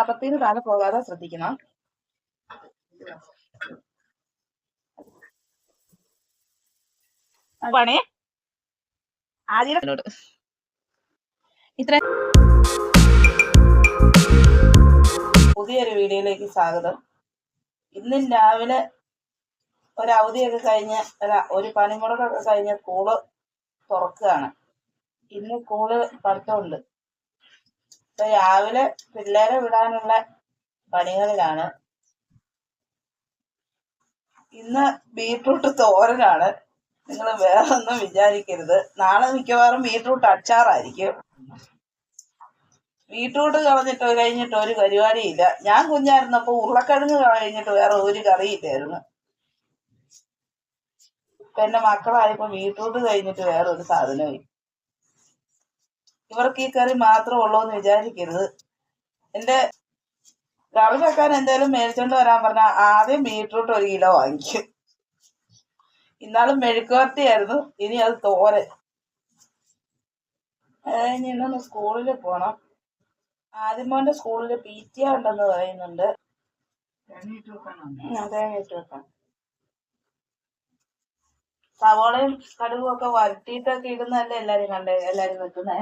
അകത്തിന് താഴെ പോകാതെ ശ്രദ്ധിക്കണം. പണേ ആദ്യം ഇത്ര പുതിയൊരു വീഡിയോയിലേക്ക് സ്വാഗതം. ഇന്നും രാവിലെ ഒരു അവധിയൊക്കെ കഴിഞ്ഞ് അല്ല ഒരു പണിമുടക്കൊക്കെ കഴിഞ്ഞ് സ്കൂൾ തുറക്കുകയാണ്. ഇന്ന് സ്കൂൾ പഠിത്തമുണ്ട്. ഇപ്പൊ രാവിലെ പിള്ളേരെ വിടാനുള്ള പണികളിലാണ്. ഇന്ന് ബീട്രൂട്ട് തോരനാണ്. നിങ്ങൾ വേറെ ഒന്നും വിചാരിക്കരുത്. നാളെ മിക്കവാറും ബീട്രൂട്ട് അച്ചാറായിരിക്കും. ബീട്രൂട്ട് കളഞ്ഞിട്ട് കഴിഞ്ഞിട്ട് ഒരു പരിപാടിയില്ല. ഞാൻ കുഞ്ഞായിരുന്നപ്പോ ഉരുളക്കിഴങ്ങ് കഴിഞ്ഞിട്ട് വേറെ ഒരു കറിയില്ലായിരുന്നു. ഇപ്പൊ എന്റെ മക്കളായപ്പോ ബീട്രൂട്ട് കഴിഞ്ഞിട്ട് വേറെ ഒരു സാധനവും ഇവർക്ക് ഈ കറി മാത്രമേ ഉള്ളൂ എന്ന് വിചാരിക്കരുത്. എന്റെ രാവിലെ വെക്കാൻ എന്തായാലും മേടിച്ചോണ്ട് വരാൻ പറഞ്ഞ ആദ്യം ബീട്രൂട്ട് ഒരു കിലോ വാങ്ങിക്കും. ഇന്നാളും മെഴുക്കുവരട്ടിയായിരുന്നു ഇനി അത് തോരെ ഇനി ഇന്നൊന്ന് സ്കൂളിൽ പോണം. ആദ്യമോന്റെ സ്കൂളിൽ പി ടി ആ ഉണ്ടെന്ന് പറയുന്നുണ്ട് സവോളയും കടുകും ഒക്കെ വരട്ടിയിട്ടൊക്കെ ഇടുന്നതല്ലേ എല്ലാരും കണ്ടേ എല്ലാരും വെക്കുന്നേ?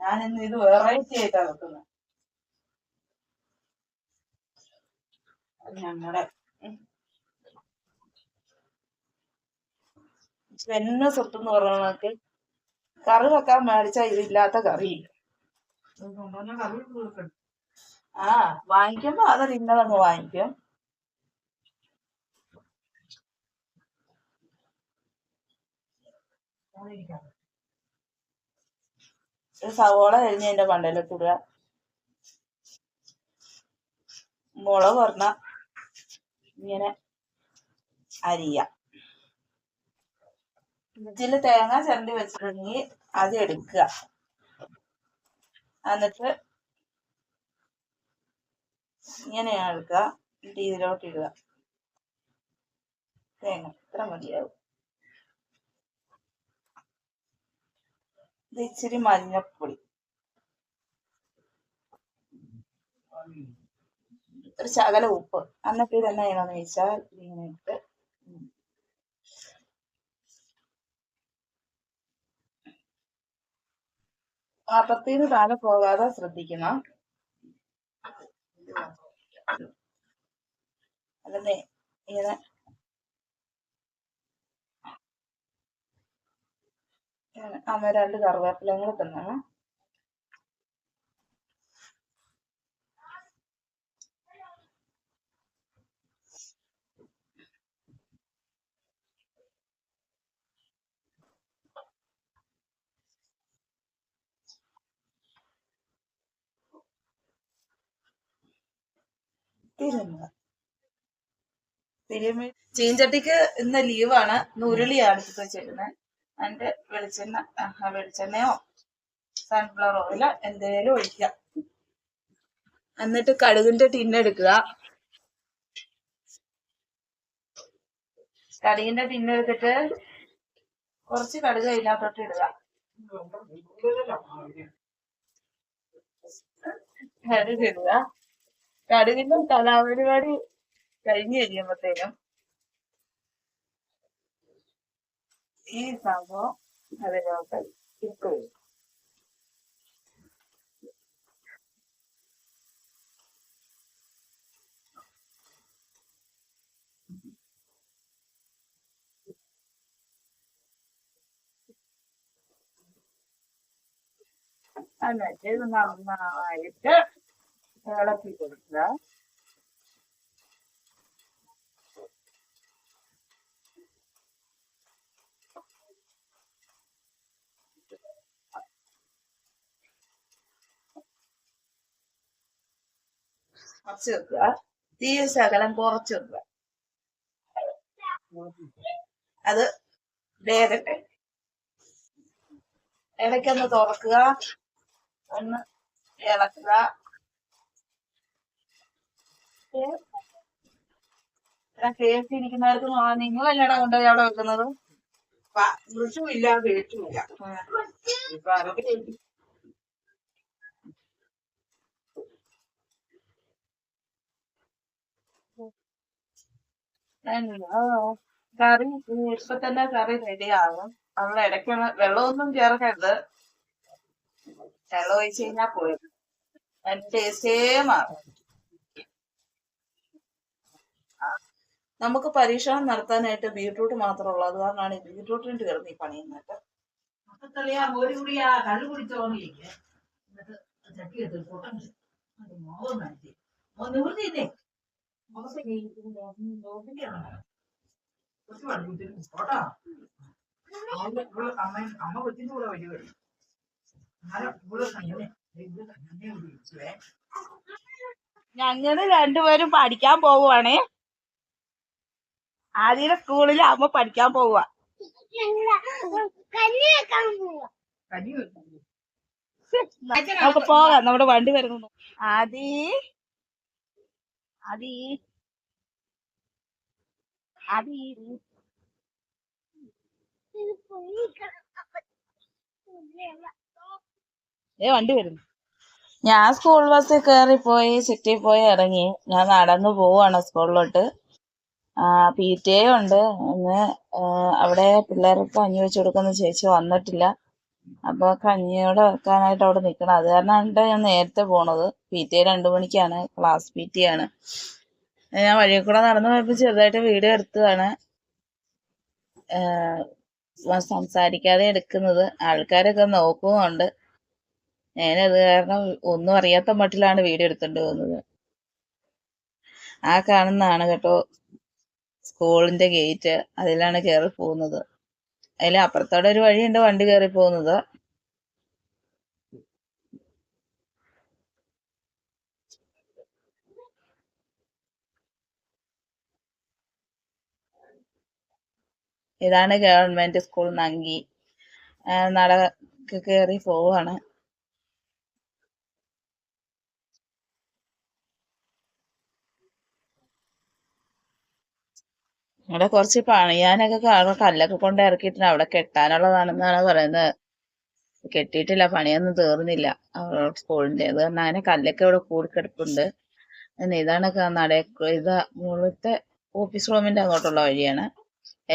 ഞാൻ ഇന്ന് ഇത് വെറൈറ്റി ആയിട്ടാ വെക്കുന്നത് ഞങ്ങളുടെ പെണ്ണ് സ്വത്ത് എന്ന് പറഞ്ഞ കറി വെക്കാൻ മേടിച്ച ഇതില്ലാത്ത കറി. ആ വാങ്ങിക്കുമ്പോ അതൊരു ഇന്നതങ്ങ് വാങ്ങിക്കും. ഒരു സവോള കഴിഞ്ഞ് അതിന്റെ മണ്ടയിലേക്ക് ഇടുക. മുളക് പറഞ്ഞ ഇങ്ങനെ അരിയ ഇതിൽ തേങ്ങ ചിരണ്ടി വെച്ചിട്ടുണ്ടെങ്കിൽ അത് എടുക്കുക. എന്നിട്ട് ഇങ്ങനെയാണ് എടുക്കുക. ഇതിലോട്ട് ഇടുക. തേങ്ങ ഇത്ര മതിയാവും. ഇത് ഇച്ചിരി മഞ്ഞപ്പൊടി. ഒരു ശകല ഉപ്പ്. എന്നിട്ട് ഇത് എന്നാ ചെയ്യണമെന്ന് ചോദിച്ചാൽ ഇങ്ങനെ ഇട്ട് അപ്പത്തിന് താഴെ പോകാതെ ശ്രദ്ധിക്കണം. അല്ലെന്നേ ഇങ്ങനെ അമ്മ രണ്ട് കറിവേപ്പിലയും കൂടെ തന്നെ തിരുമുക തിരുമി ചീഞ്ചട്ടിക്ക് ഇന്ന് ലീവാണ്. ഇന്ന് ഉരുളിയാണ് എടുത്ത് അതിന്റെ വെളിച്ചെണ്ണ വെളിച്ചെണ്ണയോ സൺഫ്ലവർ ഓയിലോ എന്തേലും ഒഴിക്കുക. എന്നിട്ട് കടുകിന്റെ ടിന്നെടുക്കുക കടുകിന്റെ ടിന്നെടുത്തിട്ട് കുറച്ച് കടുക് അതിനകത്തോട്ട് ഇടുക. കടുക് ഇടുക. കടുകിന്റെ കലാപരിപാടി കഴിഞ്ഞു കഴിയുമ്പത്തേനും ഈ സംഭവം അതിനകത്ത് ഇട്ട് വരും എന്നിട്ട് നന്നായിട്ട് ഇളക്കി കൊടുക്കുക കുറച്ച് വെക്കുക. തീ ശകലം കുറച്ച് വെക്കുക. അത് വേഗട്ടെ ഇടയ്ക്കൊന്ന് തുറക്കുക. ഒന്ന് ഇളക്കുക. കേട്ടിരിക്കുന്നവർക്ക് നിങ്ങൾ എന്നടാ കൊണ്ടുപോയി അവിടെ വെക്കുന്നത്? വൃഷമില്ല വേറ്റുമില്ല ഇപ്പൊ അതൊക്കെ ചെയ്യും. കറി ഇപ്പൊ തന്നെ കറി റെഡിയാകും നമ്മൾ ഇടയ്ക്ക് വെള്ളമൊന്നും ചേർക്കരുത്. വെള്ളം ഒഴിച്ച് കഴിഞ്ഞാൽ പോയത് അതിന്റെ ടേസ്റ്റേ മാറും. നമുക്ക് പരീക്ഷണം നടത്താനായിട്ട് ബീട്രൂട്ട് മാത്രമുള്ളൂ അത് കാരണമാണ് ഈ ബീട്രൂട്ടിന്റെ കിടന്ന് ഈ പണിയുന്നത് മൊത്തത്തിലെയാ അമ്മ ഞങ്ങൾ രണ്ടുപേരും പഠിക്കാൻ പോവുകയാണേ ആദ്യം സ്കൂളിൽ അമ്മ പഠിക്കാൻ പോവുക നമുക്ക് പോകാം. നമ്മുടെ വണ്ടി വരുന്നു ആദി. ആദി ആദി ഏ വണ്ടി വരുന്നു. ഞാൻ സ്കൂൾ ബസ്സിൽ കയറി പോയി സിറ്റി പോയി ഇറങ്ങി. ഞാൻ നടന്നു പോവാണ് സ്കൂളിലോട്ട്. പി ടി എ ഉണ്ട്. ഇന്ന് അവിടെ പിള്ളേർക്ക് കഞ്ഞി വെച്ച് കൊടുക്കുന്ന ചേച്ചി വന്നിട്ടില്ല. അപ്പൊ കഞ്ഞിയോടെ വെക്കാനായിട്ട് അവിടെ നിൽക്കണം അത് കാരണമാണ് ഞാൻ നേരത്തെ പോണത്. പി ടി രണ്ടു മണിക്കാണ്. ക്ലാസ് പി ടി ആണ്. ഞാൻ വഴിയിൽ കൂടെ നടന്നു പോയപ്പോ ചെറുതായിട്ട് വീഡിയോ എടുത്തതാണ്. സംസാരിക്കാതെ എടുക്കുന്നത്. ആൾക്കാരൊക്കെ നോക്കുന്നുണ്ട്. ഞാനത് കാരണം ഒന്നും അറിയാത്ത മട്ടിലാണ് വീഡിയോ എടുത്തോണ്ട് പോകുന്നത്. ആ കാണുന്നതാണ് കേട്ടോ സ്കൂളിന്റെ ഗേറ്റ്. അതിലാണ് കയറി പോകുന്നത്. അതിൽ അപ്പുറത്തോടെ ഒരു വഴിയുണ്ട് വണ്ടി കയറി പോകുന്നത്. ഇതാണ് ഗവൺമെന്റ് സ്കൂൾ നങ്കി. നട കയറി പോവാണ്. ഇവിടെ കുറച്ച് പണിയാനൊക്കെ കാണും കല്ലൊക്കെ കൊണ്ട് ഇറക്കിയിട്ടുണ്ട്. അവിടെ കെട്ടാനുള്ളതാണെന്നാണ് പറയുന്നത്. കെട്ടിയിട്ടില്ല പണിയൊന്നും തീർന്നില്ല. സ്കൂളിന്റെ അത് കാരണം അങ്ങനെ കല്ലൊക്കെ ഇവിടെ കൂടിക്കിടപ്പുണ്ട്. ഇതാണ് നട ഇത് മുകളിലത്തെ ഓഫീസ് റൂമിന്റെ അങ്ങോട്ടുള്ള വഴിയാണ്.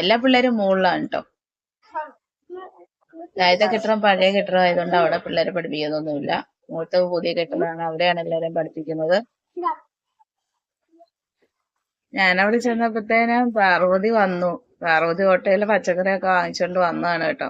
എല്ലാ പിള്ളേരും മുകളിലാണ് കേട്ടോ താഴത്തെ കെട്ടിടം പഴയ കെട്ടിടം ആയതുകൊണ്ട് അവിടെ പിള്ളേരെ പഠിപ്പിക്കുന്നൊന്നുമില്ല. മുകളിലത്തെ പുതിയ കെട്ടിടമാണ് അവിടെയാണ് എല്ലാവരെയും പഠിപ്പിക്കുന്നത്. ഞാനവിടെ ചെന്നപ്പോഴത്തേനും പാർവതി വന്നു. പാർവതി ഹോട്ടലിൽ പച്ചക്കറിയൊക്കെ വാങ്ങിച്ചോണ്ട് വന്നതാണ് കേട്ടോ.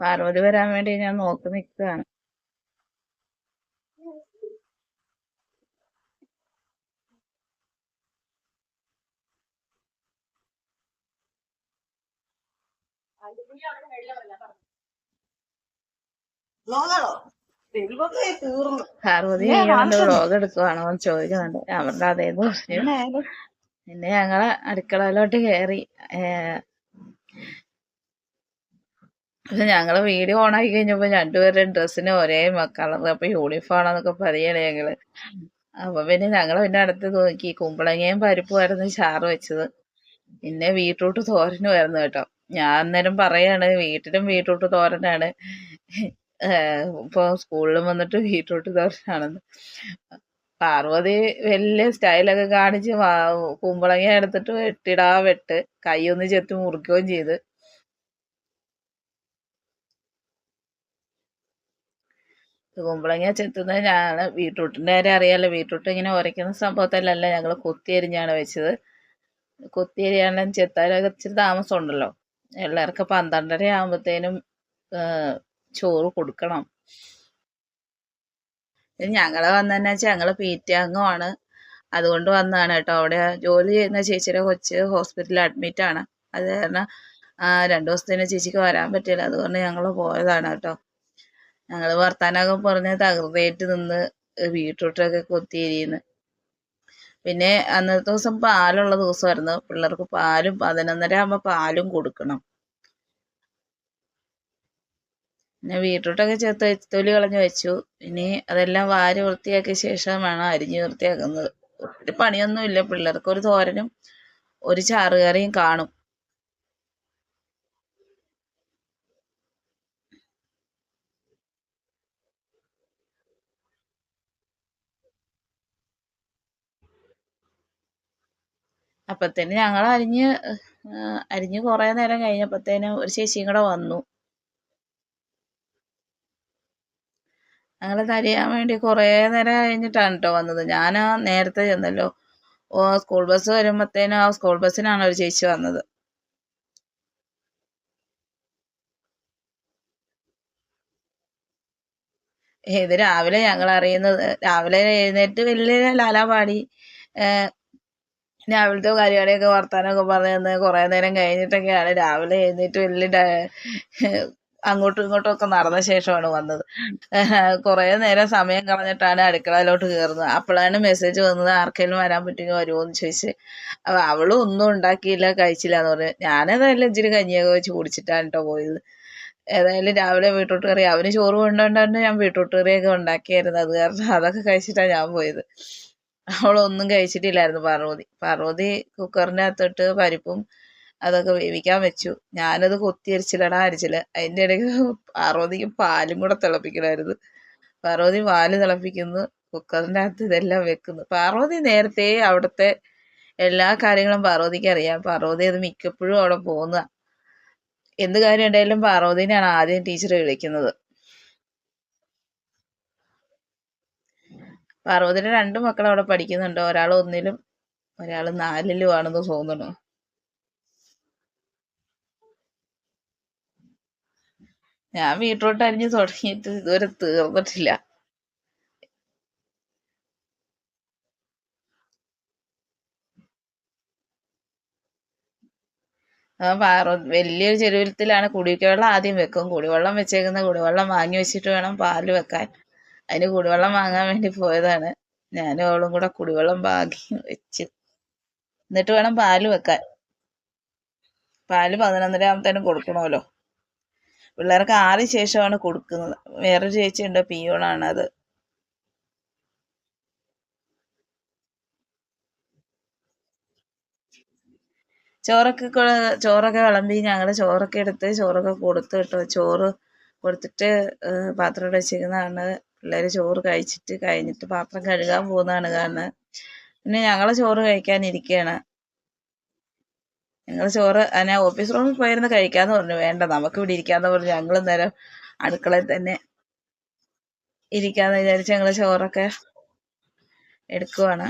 പാർവതി വരാൻ വേണ്ടി ഞാൻ നോക്കി നിൽക്കുകയാണ്. പാർവതി നീ വ്ലോഗ് എടുക്കുവാണോ എന്ന് ചോദിക്കുന്നുണ്ട്. അവരുടെ അതേത് പറഞ്ഞു. പിന്നെ ഞങ്ങൾ അടുക്കളയിലോട്ട് കയറി പക്ഷെ ഞങ്ങൾ വീഡിയോ ഓൺ ആക്കി കഴിഞ്ഞപ്പോ രണ്ടുപേരുടെ ഡ്രസ്സിന് ഒരേ കളർ അപ്പൊ യൂണിഫോം ആണെന്നൊക്കെ പറയണേ ഞങ്ങൾ. അപ്പൊ പിന്നെ ഞങ്ങൾ പിന്നെ അടുത്ത് നോക്കി കുമ്പളങ്ങയും പരിപ്പുമായിരുന്നു ചാറ് വെച്ചത്. പിന്നെ ബീട്രൂട്ട് തോരനുമായിരുന്നു കേട്ടോ. ഞാൻ അന്നേരം പറയാണ് വീട്ടിലും ബീട്രൂട്ട് തോരനാണ്. ഏഹ് ഇപ്പൊ സ്കൂളിലും വന്നിട്ട് ബീട്രൂട്ട് തോരനാണെന്ന്. പാർവതി വലിയ സ്റ്റൈലൊക്കെ കാണിച്ച് കുമ്പളങ്ങ എടുത്തിട്ട് വെട്ടിടാ വെട്ട്. കൈയൊന്ന് ചെത്തി മുറിക്കുകയും ചെയ്ത്. കുമ്പളങ്ങ ചെത്തുന്നത് ഞാൻ ബീട്രൂട്ടിന്റെ കാര്യം അറിയാലോ ബീട്രൂട്ട് ഇങ്ങനെ ഉരയ്ക്കുന്ന സംഭവത്തിലല്ല ഞങ്ങൾ കൊത്തിയരിഞ്ഞാണ് വെച്ചത്. കൊത്തിയരിയാണെങ്കിലും ചെത്താനൊക്കെ ഇച്ചിരി താമസം എല്ലാവർക്കും പന്ത്രണ്ടര ആകുമ്പോഴത്തേനും ചോറ് കൊടുക്കണം. ഞങ്ങൾ വന്നതെന്ന് വെച്ചാൽ ഞങ്ങൾ അംഗമാണ് അതുകൊണ്ട് വന്നതാണ് കേട്ടോ. അവിടെ ജോലി ചെയ്യുന്ന ചേച്ചിയുടെ കൊച്ച് ഹോസ്പിറ്റലിൽ ആണ് അത് കാരണം രണ്ടു ദിവസത്തിന് ചേച്ചിക്ക് വരാൻ പറ്റില്ല അതുകൊണ്ട് ഞങ്ങൾ പോയതാണ് കേട്ടോ. ഞങ്ങൾ വർത്താനമൊക്കെ പറഞ്ഞ് തകർന്നേറ്റ് നിന്ന് ബീട്രൂട്ടൊക്കെ കൊത്തിയരിയുന്നു. പിന്നെ അന്നത്തെ ദിവസം പാലുള്ള ദിവസമായിരുന്നു. പിള്ളേർക്ക് പാലും പതിനൊന്നര ആകുമ്പോൾ പാലും കൊടുക്കണം. പിന്നെ ബീട്രൂട്ടൊക്കെ ചേർത്ത് തൊലി കളഞ്ഞ് വെച്ചു. ഇനി അതെല്ലാം വാരി വൃത്തിയാക്കിയ ശേഷം വേണം അരിഞ്ഞ് വൃത്തിയാക്കുന്നത്. പണിയൊന്നുമില്ല. പിള്ളേർക്ക് ഒരു തോരനും ഒരു ചാറുകറിയും കാണും. അപ്പത്തേന് ഞങ്ങൾ അരിഞ്ഞ് അരിഞ്ഞ് കുറേ നേരം കഴിഞ്ഞപ്പോഴത്തേനും ഒരു ചേച്ചിയും കൂടെ വന്നു. ഞങ്ങളത് അരിയാൻ വേണ്ടി കുറേ നേരം കഴിഞ്ഞിട്ടാണ് കേട്ടോ വന്നത്. ഞാൻ നേരത്തെ ചെന്നല്ലോ. ഓ സ്കൂൾ ബസ് വരുമ്പോഴത്തേനും ആ സ്കൂൾ ബസ്സിനാണ് ഒരു ചേച്ചി വന്നത്. ഇത് രാവിലെ ഞങ്ങൾ അറിയുന്നത് രാവിലെ എഴുന്നേറ്റ് വലിയ ലാലാപാടി രാവിലത്തെ പരിപാടിയൊക്കെ വർത്താനമൊക്കെ പറഞ്ഞ് കുറേ നേരം കഴിഞ്ഞിട്ടൊക്കെയാണ്. രാവിലെ എഴുന്നേറ്റ് വലിയ അങ്ങോട്ടും ഇങ്ങോട്ടും ഒക്കെ നടന്ന ശേഷമാണ് വന്നത്. കുറേ നേരം സമയം കളഞ്ഞിട്ടാണ് അടുക്കളയിലോട്ട് കയറുന്നത്. അപ്പോഴാണ് മെസ്സേജ് വന്നത് ആർക്കെങ്കിലും വരാൻ പറ്റുമെങ്കിൽ വരുമോ? എന്ന് ചോദിച്ച്. അവളും ഒന്നും ഉണ്ടാക്കിയില്ല കഴിച്ചില്ല എന്ന് പറഞ്ഞു. ഞാനേതായാലും ഇച്ചിരി കഞ്ഞിയൊക്കെ വെച്ച് കുടിച്ചിട്ടാണ് കേട്ടോ പോയത്. ഏതായാലും രാവിലെ വീട്ടോട്ട് കറി അവന് ചോറ് കൊണ്ടുകൊണ്ടാണ് ഞാൻ വീട്ടോട്ട് കറിയൊക്കെ ഉണ്ടാക്കിയായിരുന്നു അത് കാരണം അതൊക്കെ കഴിച്ചിട്ടാണ് ഞാൻ പോയത്. അവളൊന്നും കഴിച്ചിട്ടില്ലായിരുന്നു. പാർവതി പാർവതി കുക്കറിന്റെ അകത്തോട്ട് പരിപ്പും അതൊക്കെ വേവിക്കാൻ വെച്ചു. ഞാനത് കൊത്തി അരിച്ചില്ലടാ അരിച്ചില്ല അതിന്റെ ഇടയ്ക്ക് പാർവതിക്ക് പാലും കൂടെ തിളപ്പിക്കണമായിരുന്നു പാർവതി പാൽ തിളപ്പിക്കുന്നു കുക്കറിന്റെ അകത്ത് ഇതെല്ലാം വെക്കുന്നു. പാർവതി നേരത്തെ അവിടുത്തെ എല്ലാ കാര്യങ്ങളും പാർവതിക്ക് അറിയാം. പാർവതി അത് മിക്കപ്പോഴും അവിടെ പോകുന്ന എന്ത് കാര്യം ഉണ്ടായാലും പാർവതിനെയാണ് ആദ്യം ടീച്ചർ വിളിക്കുന്നത്. പാർവതിയുടെ രണ്ടു മക്കൾ അവിടെ പഠിക്കുന്നുണ്ട്. ഒരാൾ ഒന്നിലും ഒരാൾ നാലിലും ആണെന്ന് തോന്നുന്നു. ഞാൻ വീട്ടിലോട്ട് അരിഞ്ഞു തുടങ്ങിയിട്ട് ഇതുവരെ തീർന്നിട്ടില്ല. വലിയൊരു ചെരുവത്തിലാണ് കുടിവെള്ളം ആദ്യം വെക്കും. കുടിവെള്ളം വെച്ചേക്കുന്ന കുടിവെള്ളം വാങ്ങി വെച്ചിട്ട് വേണം പാൽ വെക്കാൻ. അതിന് കുടിവെള്ളം വാങ്ങാൻ വേണ്ടി പോയതാണ്. ഞാനും അവളും കൂടെ കുടിവെള്ളം വാങ്ങി വെച്ചു. എന്നിട്ട് വേണം പാൽ വെക്കാൻ. പാൽ പതിനൊന്നര ആകുമ്പത്തേനും കൊടുക്കണമല്ലോ. പിള്ളേർക്ക് ആറിന് ശേഷമാണ് കൊടുക്കുന്നത്. വേറൊരു ചേച്ചിയുണ്ട് പിയോണാണ് അത് ചോറൊക്കെ ചോറൊക്കെ വിളമ്പി ഞങ്ങൾ ചോറൊക്കെ എടുത്ത് ചോറൊക്കെ കൊടുത്ത് കേട്ടോ ചോറ് കൊടുത്തിട്ട് പാത്രം വെച്ചിരിക്കുന്നതാണ് പിള്ളേർ ചോറ് കഴിച്ചിട്ട് കഴിഞ്ഞിട്ട് പാത്രം കഴുകാൻ പോകുന്നതാണ് കാരണം. പിന്നെ ഞങ്ങൾ ചോറ് കഴിക്കാനിരിക്കുകയാണ് ഞങ്ങൾ ചോറ് ഞാൻ ഓഫീസ് റൂമിൽ പോയിരുന്ന് കഴിക്കാന്ന് പറഞ്ഞു. വേണ്ട നമുക്ക് ഇവിടെ ഇരിക്കാന്ന് പറഞ്ഞു. ഞങ്ങൾ നേരം അടുക്കളയിൽ തന്നെ ഇരിക്കാന്ന് വിചാരിച്ച് ഞങ്ങൾ ചോറൊക്കെ എടുക്കുവാണ്.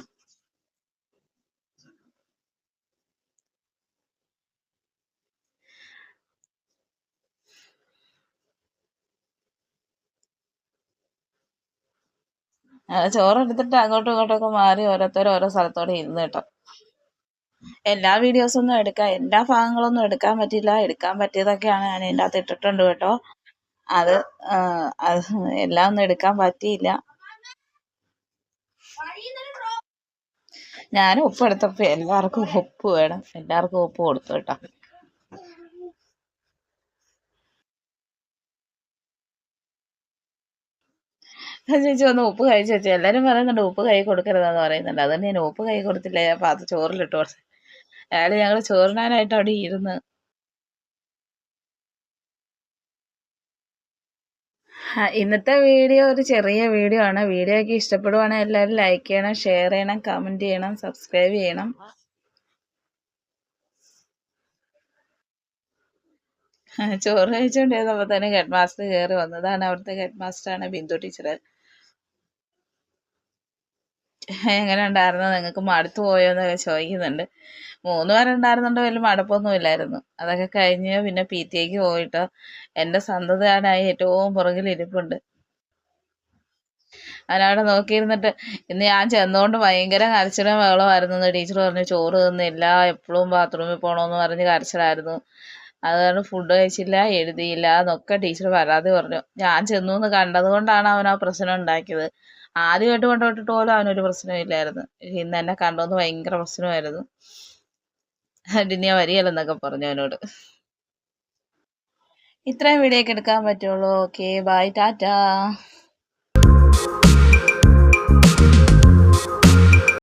ചോറെടുത്തിട്ട് അങ്ങോട്ടും ഇങ്ങോട്ടൊക്കെ മാറി ഓരോരുത്തർ ഓരോ സ്ഥലത്തോടെ ഇരുന്ന് കേട്ടോ. എല്ലാ വീഡിയോസൊന്നും എടുക്കാൻ എല്ലാ ഭാഗങ്ങളൊന്നും എടുക്കാൻ പറ്റില്ല എടുക്കാൻ പറ്റിയതൊക്കെയാണ് ഞാൻ ഇതിന്റെ അകത്ത് ഇട്ടിട്ടുണ്ട് കേട്ടോ. അത് എല്ലാം ഒന്നും എടുക്കാൻ പറ്റിയില്ല. ഞാൻ ഉപ്പ് എടുത്തപ്പോൾ എല്ലാവർക്കും ഉപ്പ് വേണം. എല്ലാവർക്കും ഉപ്പ് കൊടുത്തു കേട്ടോ. ചേച്ചി വന്ന് ഉപ്പ് കഴിച്ചു? വെച്ചു എല്ലാവരും പറയുന്നുണ്ട് ഉപ്പ് കൈ കൊടുക്കരുതെന്ന് പറയുന്നുണ്ട്. അതുകൊണ്ട് ഞാൻ ഉപ്പ് കൈ കൊടുത്തില്ല. ഞാൻ പാത്ത് ചോറിലിട്ട് കൊടുത്തു. അയാൾ ഞങ്ങൾ ചോറിനാനായിട്ട് അവിടെ ഇരുന്ന് ഇന്നത്തെ വീഡിയോ ഒരു ചെറിയ വീഡിയോ ആണ്. വീഡിയോ ഒക്കെ ഇഷ്ടപ്പെടുവാണെങ്കിൽ എല്ലാവരും ലൈക്ക് ചെയ്യണം ഷെയർ ചെയ്യണം കമന്റ് ചെയ്യണം സബ്സ്ക്രൈബ് ചെയ്യണം. ചോറ് കഴിച്ചുകൊണ്ടിരുന്നപ്പോൾ തന്നെ ഹെഡ് മാസ്റ്റർ കയറി വന്നതാണ്. അവിടുത്തെ ഹെഡ് മാസ്റ്ററാണ് ബിന്ദു ടീച്ചർ എങ്ങനെ ഉണ്ടായിരുന്നു നിങ്ങൾക്ക് മടുത്തു പോയോ എന്നൊക്കെ ചോദിക്കുന്നുണ്ട്. മൂന്ന് പേരുണ്ടായിരുന്നുണ്ട് വലിയ മടുപ്പൊന്നും ഇല്ലായിരുന്നു. അതൊക്കെ കഴിഞ്ഞ് പിന്നെ പി ടി പോയിട്ടോ. എന്റെ എന്റെ സന്തതിയാനായി ഏറ്റവും പുറകിൽ ഇരിപ്പുണ്ട്. അതിനവിടെ നോക്കിയിരുന്നിട്ട് ഇന്ന് ഞാൻ ചെന്നുകൊണ്ട് ഭയങ്കര കരച്ചിലും വെള്ളമായിരുന്നു ടീച്ചർ പറഞ്ഞു. ചോറ് തിന്നില്ല എപ്പോഴും ബാത്റൂമിൽ പോകണമെന്ന് പറഞ്ഞ് കരച്ചിലായിരുന്നു. അത് കാരണം ഫുഡ് കഴിച്ചില്ല എഴുതിയില്ല എന്നൊക്കെ ടീച്ചർ പരാതി പറഞ്ഞു. ഞാൻ ചെന്നു എന്ന് കണ്ടത് കൊണ്ടാണ് അവൻ ആ പ്രശ്നം ഉണ്ടാക്കിയത്. ആദ്യമായിട്ട് കൊണ്ടുപോയിട്ട് പോലും അവനൊരു പ്രശ്നമില്ലായിരുന്നു ഇന്ന് എന്നെ കണ്ടോന്ന് ഭയങ്കര പ്രശ്നമായിരുന്നു. ഡിനിയ വരികയല്ലെന്നൊക്കെ പറഞ്ഞു അവനോട്. ഇത്രയും വീഡിയോ ഒക്കെ എടുക്കാൻ പറ്റുള്ളൂ. Okay bye tata.